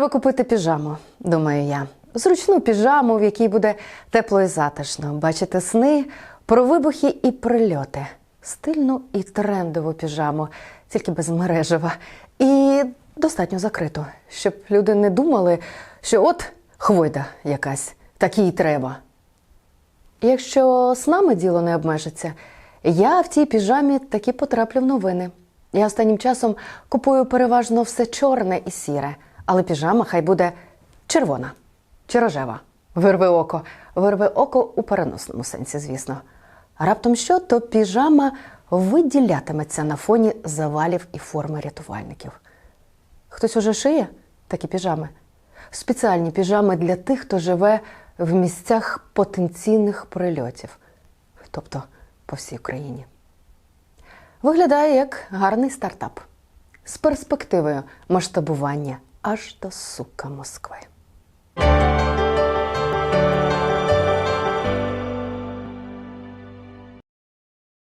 купити піжаму, думаю я. Зручну піжаму, в якій буде тепло і затишно. Бачити сни про вибухи і прильоти. Стильну і трендову піжаму, тільки без мережева. І достатньо закриту, щоб люди не думали, що от хвойда якась, так їй треба. Якщо з нами діло не обмежиться, я в цій піжамі таки потраплю в новини. Я останнім часом купую переважно все чорне і сіре, але піжама хай буде червона чи рожева. Вирви око. Вирви око у переносному сенсі, звісно. Раптом що, то піжама виділятиметься на фоні завалів і форми рятувальників. Хтось уже шиє такі піжами? Спеціальні піжами для тих, хто живе в місцях потенційних прильотів, тобто по всій Україні. Виглядає як гарний стартап з перспективою масштабування аж до сука Москви.